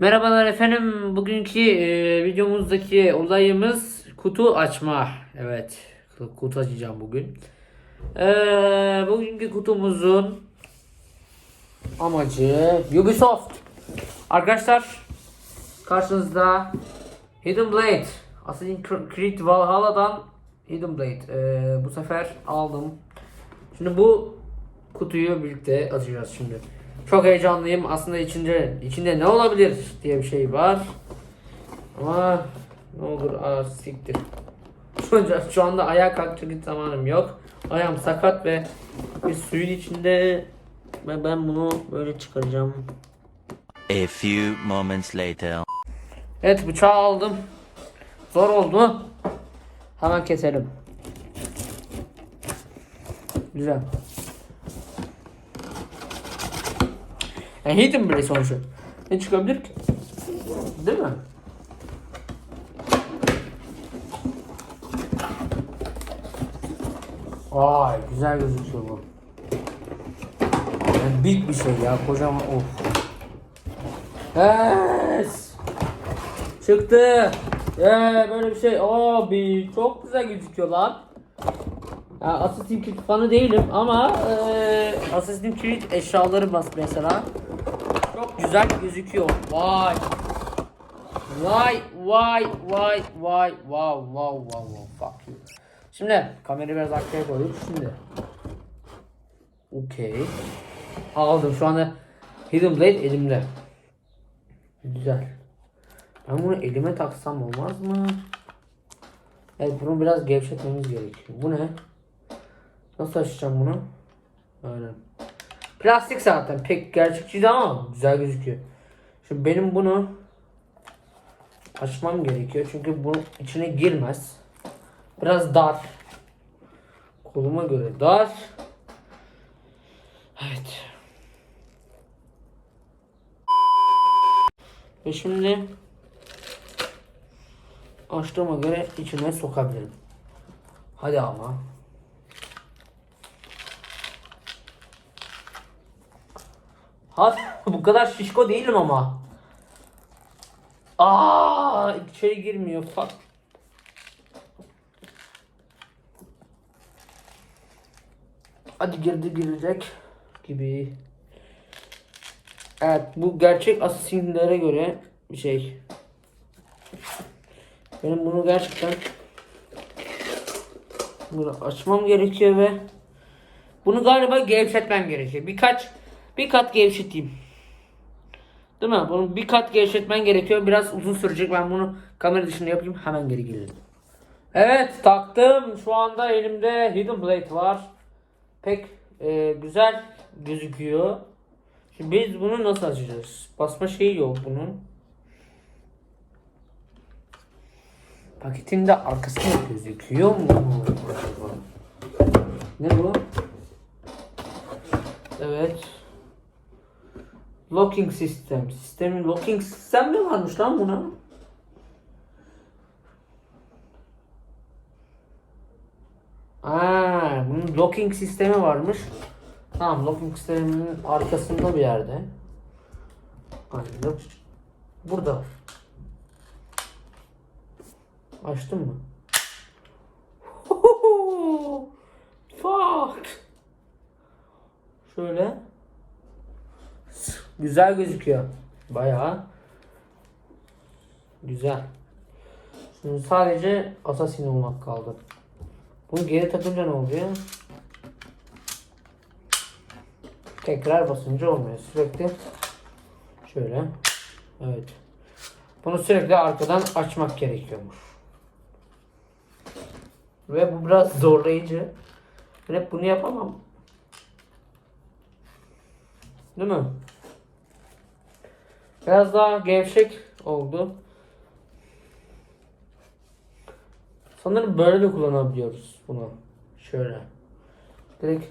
Merhabalar efendim. Bugünkü e, videomuzdaki olayımız kutu açma. Evet. Kutu açacağım bugün. E, bugünkü kutumuzun amacı Ubisoft. Arkadaşlar karşınızda Hidden Blade. Assassin's Creed Valhalla'dan Hidden Blade. E, bu sefer aldım. Şimdi bu kutuyu birlikte açacağız şimdi. Çok heyecanlıyım. Aslında içinde içinde ne olabilir diye bir şey var. Ama ne olur aa siktir. Şu, anda- ayağa kalkacak zamanım yok. Ayağım sakat ve bir suyun içinde ve ben bunu böyle çıkaracağım. A few moments later. Evet bıçağı aldım. Zor oldu. Hemen keselim. Güzel. Yani hidden bile sonuçta. Ne çıkabilir ki? Değil mi? Vay güzel gözüküyor bu. Yani big bir şey ya kocaman of. Yes. Çıktı. Ee, böyle bir şey. Abi çok güzel gözüküyor lan. Ya Assassin's Creed fanı değilim ama e, Assassin's Creed eşyaları bas mesela. Çok güzel gözüküyor. Vay. Vay vay vay vay wow wow wow wow fuck you. Şimdi kamerayı biraz arkaya koyduk şimdi. Okey. Aldım şu anda Hidden Blade elimde. Güzel. Ben bunu elime taksam olmaz mı? Evet bunu biraz gevşetmemiz gerekiyor. Bu ne? Nasıl açacağım bunu? Aynen. Plastik zaten pek gerçekçi değil ama güzel gözüküyor. Şimdi benim bunu açmam gerekiyor çünkü bu içine girmez. Biraz dar. Koluma göre dar. Evet. Ve şimdi açtığıma göre içine sokabilirim. Hadi ama. Hadi bu kadar şişko değilim ama. Aa içeri girmiyor. Fuck. Hadi girdi girecek gibi. Evet bu gerçek asasinlere göre bir şey. Benim bunu gerçekten bunu açmam gerekiyor ve bunu galiba gevşetmem gerekiyor. Birkaç bir kat gevşeteyim. Değil mi? Bunu bir kat gevşetmen gerekiyor. Biraz uzun sürecek. Ben bunu kamera dışında yapayım. Hemen geri gelirim. Evet taktım. Şu anda elimde Hidden Blade var. Pek e, güzel gözüküyor. Şimdi biz bunu nasıl açacağız? Basma şeyi yok bunun. Paketinde arkasında gözüküyor mu? Ne bu? Evet. Locking sistem. Sistemin locking sistem mi varmış lan buna? Aa, bunun locking sistemi varmış. Tamam locking sisteminin arkasında bir yerde. Aynen. Burada. Açtın mı? Fuck. Şöyle. Güzel gözüküyor. Bayağı. Güzel. Şimdi sadece assassin olmak kaldı. Bunu geri takınca ne oluyor? Tekrar basınca olmuyor. Sürekli şöyle. Evet. Bunu sürekli arkadan açmak gerekiyormuş. Ve bu biraz zorlayıcı. Ben hep bunu yapamam. Değil mi? Biraz daha gevşek oldu. Sanırım böyle de kullanabiliyoruz bunu. Şöyle. Direkt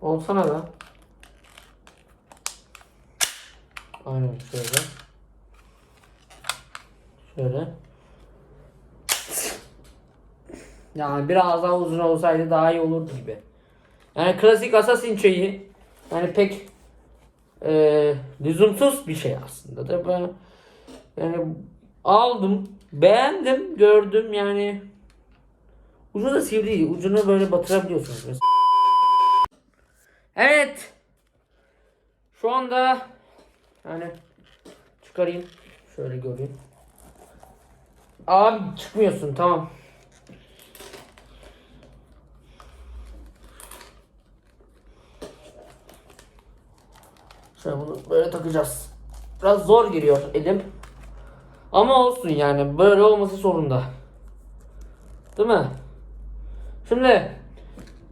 olsana da. Aynen şöyle. Şöyle. Yani biraz daha uzun olsaydı daha iyi olurdu gibi. Yani klasik Assassin şeyi yani pek e, lüzumsuz bir şey aslında da ben yani aldım beğendim gördüm yani. Ucu da sivri ucunu böyle batırabiliyorsunuz mesela. Evet. Şu anda yani çıkarayım şöyle göreyim. Abi çıkmıyorsun tamam Şöyle bunu böyle takacağız. Biraz zor giriyor elim. Ama olsun yani böyle olması zorunda. Değil mi? Şimdi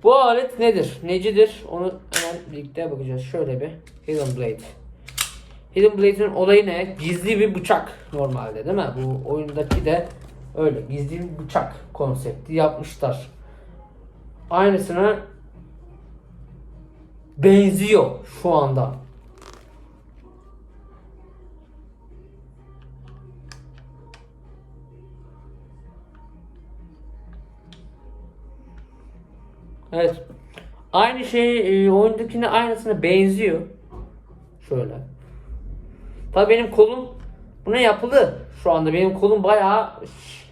bu alet nedir? Necidir? Onu hemen birlikte bakacağız. Şöyle bir Hidden Blade. Hidden Blade'in olayı ne? Gizli bir bıçak normalde değil mi? Bu oyundaki de öyle. Gizli bir bıçak konsepti yapmışlar. Aynısına benziyor şu anda. Evet. Aynı şey e, oyundakine aynısına benziyor. Şöyle. Tabii benim kolum buna yapılı. Şu anda benim kolum bayağı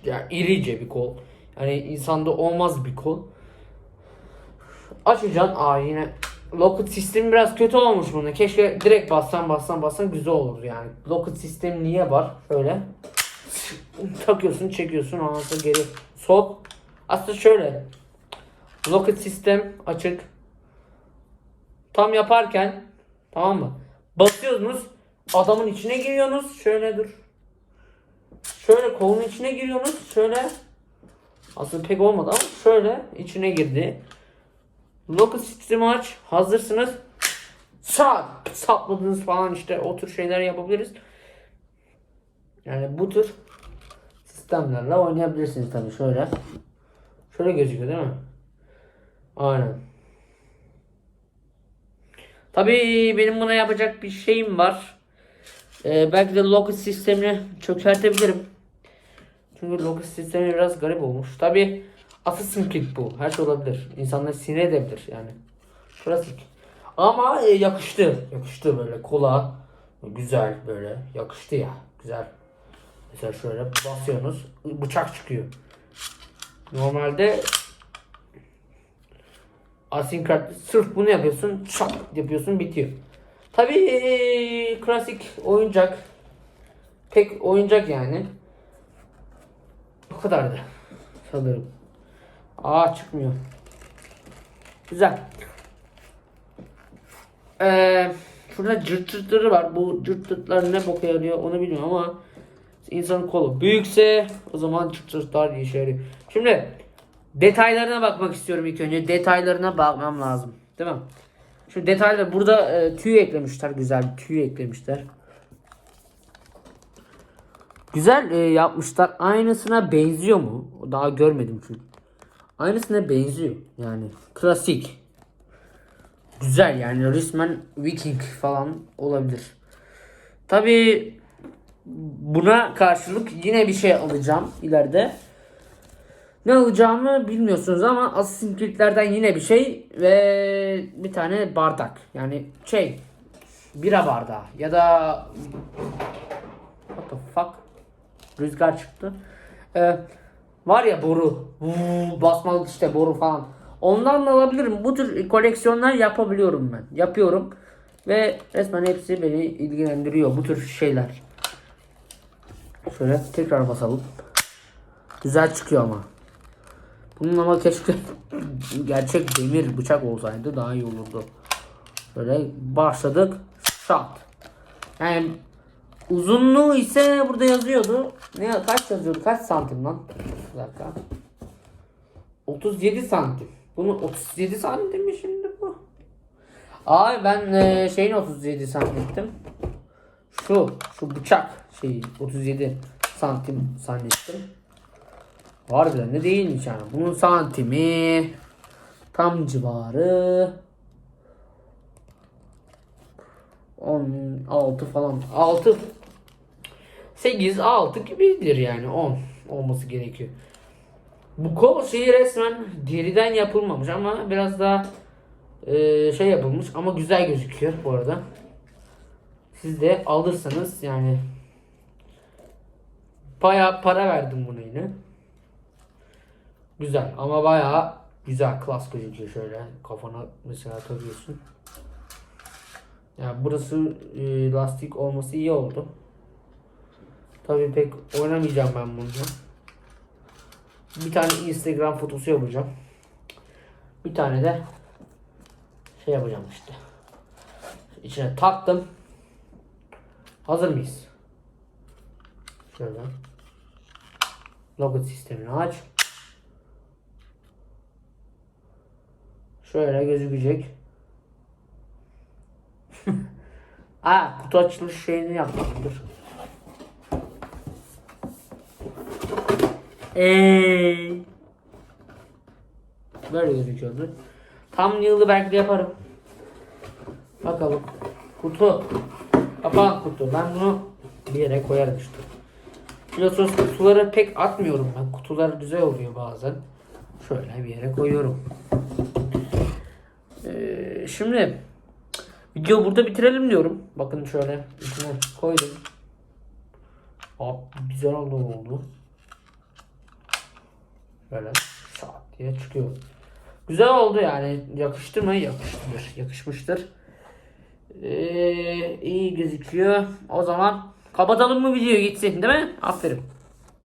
yani irice bir kol. Yani insanda olmaz bir kol. Açacaksın. Aa yine Lockheed sistemi biraz kötü olmuş bunda. Keşke direkt bassan bassan bassan güzel olur yani. Lockheed sistemi niye var? Şöyle. Takıyorsun, çekiyorsun, ondan sonra geri sok. Aslında şöyle. Locket sistem açık. Tam yaparken tamam mı? Basıyorsunuz. Adamın içine giriyorsunuz. Şöyle dur. Şöyle kolun içine giriyorsunuz. Şöyle. Aslında pek olmadı ama şöyle içine girdi. Locket sistemi aç. Hazırsınız. Sağ sapladınız falan işte o tür şeyler yapabiliriz. Yani bu tür sistemlerle oynayabilirsiniz tabii şöyle. Şöyle gözüküyor değil mi? Aynen. Tabii benim buna yapacak bir şeyim var. Ee, belki de Locket sistemini çökertebilirim. Çünkü Locket sistemi biraz garip olmuş. Tabii Assassin's Creed bu. Her şey olabilir. İnsanlar sinir edebilir yani. Klasik. Ama e, yakıştı. Yakıştı böyle kola. Güzel böyle. Yakıştı ya. Güzel. Mesela şöyle basıyorsunuz. Bıçak çıkıyor. Normalde Asinkrat sırf bunu yapıyorsun, şak yapıyorsun bitiyor. Tabii eee, klasik oyuncak. Pek oyuncak yani. Bu kadardı. Sanırım. Aa çıkmıyor. Güzel. Eee şurada cırt cırtları var. Bu cırt cırtlar ne boka yarıyor onu bilmiyorum ama insanın kolu büyükse o zaman cırt cırtlar işe. Şimdi Detaylarına bakmak istiyorum ilk önce. Detaylarına bakmam lazım. Değil mi? Şu detaylar burada e, tüy eklemişler. Güzel bir tüy eklemişler. Güzel e, yapmışlar. Aynısına benziyor mu? Daha görmedim çünkü. Aynısına benziyor. Yani klasik. Güzel yani resmen Viking falan olabilir. Tabi buna karşılık yine bir şey alacağım ileride. Ne alacağımı bilmiyorsunuz ama Assassin's Creed'lerden yine bir şey ve bir tane bardak. Yani şey bira bardağı ya da what the fuck rüzgar çıktı. Ee, var ya boru Vuu, işte boru falan. Ondan da alabilirim. Bu tür koleksiyonlar yapabiliyorum ben. Yapıyorum. Ve resmen hepsi beni ilgilendiriyor bu tür şeyler. Şöyle tekrar basalım. Güzel çıkıyor ama. Bunun ama keşke gerçek demir bıçak olsaydı daha iyi olurdu. Böyle başladık. Shot. Yani uzunluğu ise burada yazıyordu. Ne kaç yazıyordu? Kaç santim lan? Bir dakika. 37 santim. Bunu 37 santim mi şimdi bu? Ay ben e, şeyin 37 santim. Şu şu bıçak şeyi 37 santim zannettim. Harbiden de değilmiş yani. Bunun santimi tam civarı 16 falan. 6 8 6 gibidir yani 10 olması gerekiyor. Bu kol şeyi resmen deriden yapılmamış ama biraz daha e, şey yapılmış ama güzel gözüküyor bu arada. siz de alırsanız yani bayağı para verdim buna yine. Güzel ama bayağı güzel klas gözüküyor şöyle kafana mesela takıyorsun. Yani burası e, lastik olması iyi oldu. Tabii pek oynamayacağım ben bunu. Bir tane Instagram fotosu yapacağım. Bir tane de şey yapacağım işte. İçine taktım. Hazır mıyız? Şöyle. Logo sistemini aç. Şöyle gözükecek. Aa kutu açılış şeyini yapmadım dur. Eee. Böyle gözüküyordu. Tam yılı belki de yaparım. Bakalım. Kutu. Kapan kutu. Ben bunu bir yere koyarım işte. Biliyorsunuz kutuları pek atmıyorum ben. Kutular güzel oluyor bazen. Şöyle bir yere koyuyorum. Şimdi video burada bitirelim diyorum. Bakın şöyle içine koydum. Abi güzel oldu oldu. Böyle saat diye çıkıyor. Güzel oldu yani. Yakıştı mı? Yakıştır. Yakışmıştır. Ee, iyi gözüküyor. O zaman kapatalım mı videoyu gitsin değil mi? Aferin.